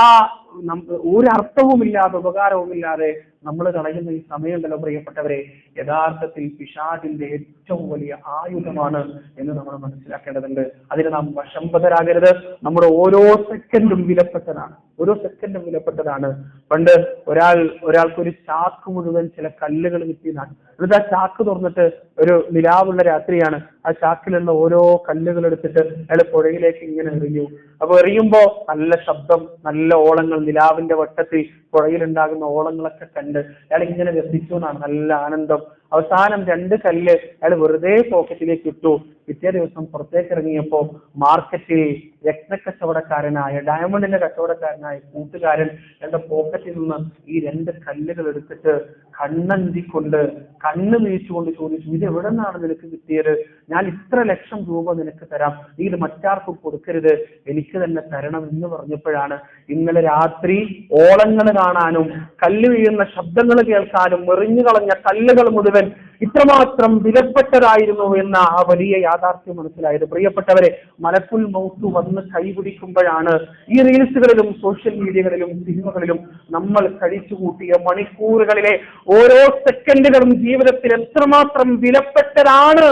ഒരു അർത്ഥവുമില്ലാതെ ഉപകാരവുമില്ലാതെ നമ്മൾ കളയുന്ന ഈ സമയമുണ്ടല്ലോ പ്രിയപ്പെട്ടവരെ. യഥാർത്ഥത്തിൽ പിശാചിന്റെ ഏറ്റവും വലിയ ആയുധമാണ് എന്ന് നമ്മൾ മനസ്സിലാക്കേണ്ടതുണ്ട്. അതിന് നാം വശംബതരാകരുത് നമ്മുടെ ഓരോ സെക്കൻഡും വിലപ്പെട്ടതാണ്. ഓരോ സെക്കൻഡും വിലപ്പെട്ടതാണ്. പണ്ട് ഒരാൾ ഒരാൾക്ക് ഒരു ചാക്ക് മുഴുവൻ ചില കല്ലുകൾ കിട്ടിയതാണ്. എന്നിട്ട് ആ ചാക്ക് തുറന്നിട്ട് ഒരു നിലാവുള്ള രാത്രിയാണ്. ആ ചാക്കിലുള്ള ഓരോ കല്ലുകൾ എടുത്തിട്ട് അയാൾ പുഴയിലേക്ക് ഇങ്ങനെ എറിഞ്ഞു. അപ്പൊ എറിയുമ്പോ നല്ല ശബ്ദം നല്ല ഓളങ്ങൾ. നിലാവിന്റെ വട്ടത്തിൽ പുഴയിലുണ്ടാകുന്ന ഓളങ്ങളൊക്കെ അയാൾ ഇങ്ങനെ രസിച്ചു എന്നാണ്. നല്ല ആനന്ദം. അവസാനം രണ്ട് കല്ല് അയാൾ വെറുതെ പോക്കറ്റിലേക്ക് ഇട്ടു. പിറ്റേ ദിവസം പുറത്തേക്ക് ഇറങ്ങിയപ്പോ മാർക്കറ്റിൽ രത്നക്കച്ചവടക്കാരനായ ഡയമണ്ടിന്റെ കച്ചവടക്കാരനായ കൂട്ടുകാരൻ എന്റെ പോക്കറ്റിൽ നിന്ന് ഈ രണ്ട് കല്ലുകൾ എടുത്തിട്ട് കണ്ണന്തിക്കൊണ്ട് കണ്ണ് വീഴ്ചുകൊണ്ട് ചോദിച്ചു ഇത് എവിടെ നിന്നാണ് നിനക്ക് കിട്ടിയത്? ഞാൻ ഇത്ര ലക്ഷം രൂപ നിനക്ക് തരാം. നീ ഇത് മറ്റാർക്കും കൊടുക്കരുത്. എനിക്ക് തന്നെ തരണം എന്ന് പറഞ്ഞപ്പോഴാണ് ഇന്നലെ രാത്രി ഓളങ്ങൾ കാണാനും കല്ല് വീഴുന്ന ശബ്ദങ്ങൾ കേൾക്കാനും എറിഞ്ഞു കളഞ്ഞ കല്ലുകൾ മുഴുവൻ ഇത്രമാത്രം വിലപ്പെട്ടതായിരുന്നു എന്ന ആ വലിയ യാഥാർത്ഥ്യം മനസ്സിലായത്. പ്രിയപ്പെട്ടവരെ മലക്കുൽ മൗത്ത് വന്ന് കൈപിടിക്കുമ്പോഴാണ് ഈ റീൽസുകളിലും സോഷ്യൽ മീഡിയകളിലും സിനിമകളിലും നമ്മൾ കഴിച്ചു കൂട്ടിയ മണിക്കൂറുകളിലെ ഓരോ സെക്കൻഡുകളും ജീവിതത്തിൽ എത്രമാത്രം വിലപ്പെട്ടതാണ്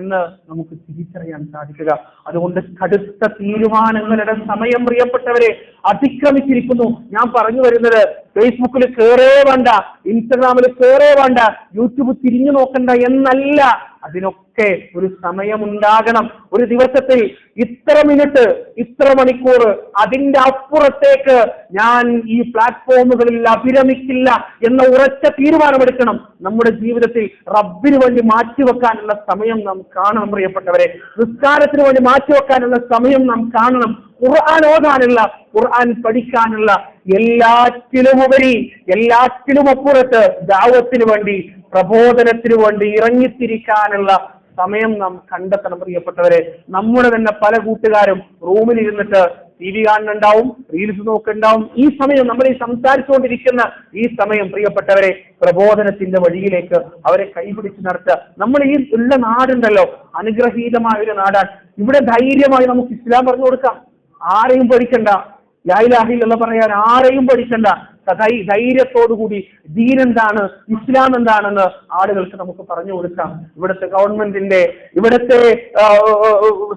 എന്ന് നമുക്ക് തിരിച്ചറിയാൻ സാധിക്കുക. അതുകൊണ്ട് കടുത്ത തീരുമാനങ്ങളുടെ സമയം പ്രിയപ്പെട്ടവരെ അതിക്രമിച്ചിരിക്കുന്നു. ഞാൻ പറഞ്ഞു വരുന്നത് ഫേസ്ബുക്കിൽ കയറേ വേണ്ട ഇൻസ്റ്റഗ്രാമിൽ കയറേ വേണ്ട യൂട്യൂബ് തിരിഞ്ഞു നോക്കണ്ട എന്നല്ല അതിനൊക്കെ ഒരു സമയമുണ്ടാകണം. ഒരു ദിവസത്തിൽ ഇത്ര മിനിറ്റ് ഇത്ര മണിക്കൂർ അതിന്റെ അപ്പുറത്തേക്ക് ഞാൻ ഈ പ്ലാറ്റ്ഫോമുകളിൽ അഭിരമിക്കില്ല എന്ന ഉറച്ച തീരുമാനമെടുക്കണം. നമ്മുടെ ജീവിതത്തിൽ റബ്ബിന് വേണ്ടി മാറ്റിവെക്കാനുള്ള സമയം നാം കാണണം പ്രിയപ്പെട്ടവരെ. നിസ്കാരത്തിന് വേണ്ടി മാറ്റിവെക്കാനുള്ള സമയം നാം കാണണം. ഖുർആൻ ഓതാനുള്ള ഖുർആൻ പഠിക്കാനുള്ള എല്ലാറ്റിലുമുപരി എല്ലാറ്റിലും അപ്പുറത്ത് ദാവത്തിന് വേണ്ടി പ്രബോധനത്തിന് വേണ്ടി ഇറങ്ങിത്തിരിക്കാനുള്ള സമയം നാം കണ്ടെത്തണം പ്രിയപ്പെട്ടവരെ. നമ്മുടെ തന്നെ പല കൂട്ടുകാരും റൂമിൽ ഇരുന്നിട്ട് ടി വി കാണുന്നുണ്ടാവും റീൽസ് നോക്കുന്നുണ്ടാവും. ഈ സമയം നമ്മൾ ഈ സംസാരിച്ചുകൊണ്ടിരിക്കുന്ന ഈ സമയം പ്രിയപ്പെട്ടവരെ പ്രബോധനത്തിന്റെ വഴിയിലേക്ക് അവരെ കൈപിടിച്ച് നടത്തുക നമ്മൾ ഈ ഉള്ള നാടുണ്ടല്ലോ അനുഗ്രഹീതമായ ഒരു നാടാണ്. ഇവിടെ ധൈര്യമായി നമുക്ക് ഇസ്ലാം പറഞ്ഞു കൊടുക്കാം. ആരെയും പഠിക്കണ്ട പേടിക്കണ്ട എന്ന് പറയാൻ ആരെയും പഠിക്കണ്ട ധൈര്യത്തോടുകൂടി ദീൻ എന്താണ് ഇസ്ലാം എന്താണെന്ന് ആളുകൾക്ക് നമുക്ക് പറഞ്ഞു കൊടുക്കാം. ഇവിടുത്തെ ഗവൺമെന്റിന്റെ ഇവിടുത്തെ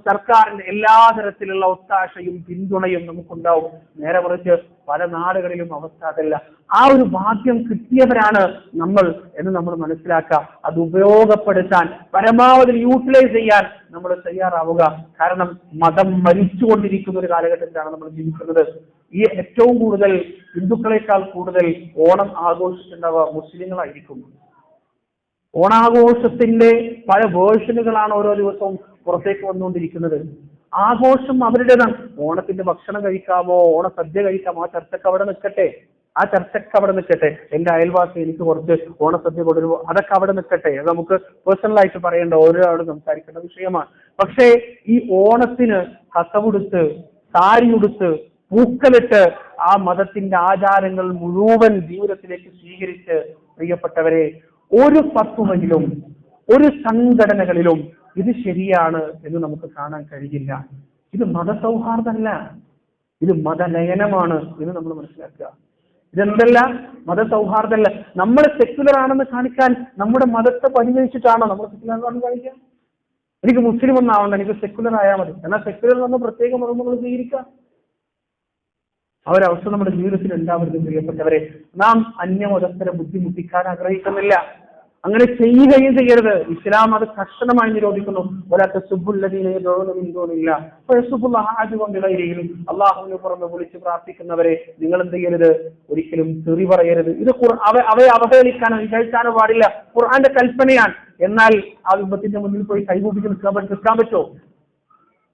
സർക്കാരിന്റെ എല്ലാ തരത്തിലുള്ള ഒത്താശയും പിന്തുണയും നമുക്കുണ്ടാവും. നേരെ മറിച്ച് പല നാടുകളിലും അവസ്ഥ അതല്ല ആ ഒരു ഭാഗ്യം കിട്ടിയവരാണ് നമ്മൾ എന്ന് നമ്മൾ മനസ്സിലാക്കുക അത് ഉപയോഗപ്പെടുത്താൻ പരമാവധി യൂട്ടിലൈസ് ചെയ്യാൻ നമ്മൾ തയ്യാറാവുക. കാരണം മതം മരിച്ചുകൊണ്ടിരിക്കുന്ന ഒരു കാലഘട്ടത്തിലാണ് നമ്മൾ ജീവിക്കുന്നത്. ഈ ഏറ്റവും കൂടുതൽ ഹിന്ദുക്കളെക്കാൾ കൂടുതൽ ഓണം ആഘോഷിക്കുന്നവ മുസ്ലിങ്ങളായിരിക്കും. ഓണാഘോഷത്തിന്റെ പല വേർഷനുകളാണ് ഓരോ ദിവസവും പുറത്തേക്ക് വന്നുകൊണ്ടിരിക്കുന്നത്. ആഘോഷം അവരുടേതാണ്. ഓണത്തിന്റെ ഭക്ഷണം കഴിക്കാമോ? ഓണ സദ്യ കഴിക്കാമോ? ആ ചർച്ചക്ക് അവിടെ നിൽക്കട്ടെ. ആ ചർച്ചക്ക് അവിടെ നിൽക്കട്ടെ. എന്റെ അയൽവാസി എനിക്ക് കുറച്ച് ഓണസദ്യ കൊടുക്കുമോ അതൊക്കെ അവിടെ നിൽക്കട്ടെ. അത് നമുക്ക് പേഴ്സണൽ ആയിട്ട് പറയേണ്ട ഓരോരാളും സംസാരിക്കേണ്ട വിഷയമാണ്. പക്ഷേ ഈ ഓണത്തിന് കസവുടുത്ത് സാരി ഉടുത്ത് പൂക്കളിട്ട് ആ മതത്തിന്റെ ആചാരങ്ങൾ മുഴുവൻ ജീവിതത്തിലേക്ക് സ്വീകരിച്ച് പ്രിയപ്പെട്ടവരെ ഒരു പത്തുവയിലും ഒരു സംഘടനകളിലും ഇത് ശരിയാണ് എന്ന് നമുക്ക് കാണാൻ കഴിയില്ല. ഇത് മതസൗഹാർദ്ദമല്ല. ഇത് മതനയനമാണ് എന്ന് നമ്മൾ മനസ്സിലാക്കുക. ഇതെന്തല്ല? മതസൗഹാർദ്ദമല്ല. നമ്മൾ സെക്യുലർ ആണെന്ന് കാണിക്കാൻ നമ്മുടെ മതത്തെ പരിഗണിച്ചിട്ടാണോ നമ്മൾ സെക്യുലർ ആണെന്ന് കാണിക്കുക എനിക്ക് മുസ്ലിം ഒന്നാവണ്ട എനിക്ക് സെക്യുലർ ആയാൽ മതി. എന്നാൽ സെക്യുലർ എന്ന് പ്രത്യേക മതം നമ്മൾ സ്വീകരിക്കാം ആ ഒരു അവസ്ഥ നമ്മുടെ ജീവിതത്തിൽ ഉണ്ടാവരുത് പ്രിയപ്പെട്ടവരെ. നാം അന്യമതസ്ഥരെ ബുദ്ധിമുട്ടിക്കാൻ ആഗ്രഹിക്കുന്നില്ല. അങ്ങനെ ചെയ്യുകയും ചെയ്യരുത്. ഇസ്ലാം അത് കർശനമായി നിരോധിക്കുന്നു. ഒരാൾക്ക് സുബുല്ലതീനെ ഗൗരവമില്ല കൊണ്ടിടയിലും അള്ളാഹുവിന് പുറമെ വിളിച്ച് പ്രാർത്ഥിക്കുന്നവരെ നിങ്ങൾ എന്ത് ചെയ്യരുത്? ഒരിക്കലും തെറി പറയരുത്. ഇത് അവയെ അവഹേളിക്കാനോ വിചാരിക്കാനോ പാടില്ല. ഖുർആന്റെ കൽപ്പനയാണ്. എന്നാൽ ആ വിപത്തിന്റെ മുന്നിൽ പോയി കൈകൂപ്പിച്ച് നിൽക്കാൻ നിൽക്കാൻ പറ്റുമോ?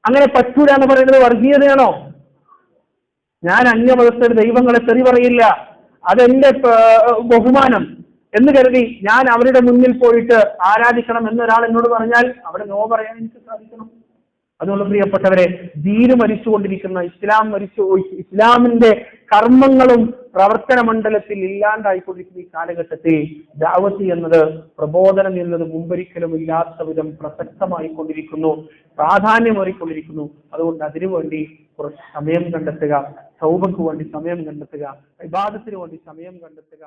അങ്ങനെ പറ്റൂല എന്ന് പറയുന്നത് വർഗീയതയാണോ? ഞാൻ അന്യമതസ്ഥരുടെ ദൈവങ്ങളെ തെറി പറയില്ല. അതെന്റെ ബഹുമാനം എന്ന് കരുതി ഞാൻ അവരുടെ മുന്നിൽ പോയിട്ട് ആരാധിക്കണം എന്നൊരാൾ എന്നോട് പറഞ്ഞാൽ അവിടെ നോ പറയാൻ എനിക്ക് സാധിക്കണം. അതുകൊണ്ട് പ്രിയപ്പെട്ടവരെ ദീന് മരിച്ചുകൊണ്ടിരിക്കുന്ന ഇസ്ലാം മരിച്ചു ഇസ്ലാമിന്റെ കർമ്മങ്ങളും പ്രവർത്തന മണ്ഡലത്തിൽ ഇല്ലാണ്ടായിക്കൊണ്ടിരിക്കുന്ന ഈ കാലഘട്ടത്തിൽ ദാവത്തി എന്നത് പ്രബോധനം എന്നത് മുമ്പൊരിക്കലും ഇല്ലാത്ത വിധം പ്രസക്തമായിക്കൊണ്ടിരിക്കുന്നു പ്രാധാന്യമേറിക്കൊണ്ടിരിക്കുന്നു. അതുകൊണ്ട് അതിനുവേണ്ടി കുറച്ച് സമയം കണ്ടെത്തുക. സൗഭക്ക് വേണ്ടി സമയം കണ്ടെത്തുക വിവാദത്തിന് വേണ്ടി സമയം കണ്ടെത്തുക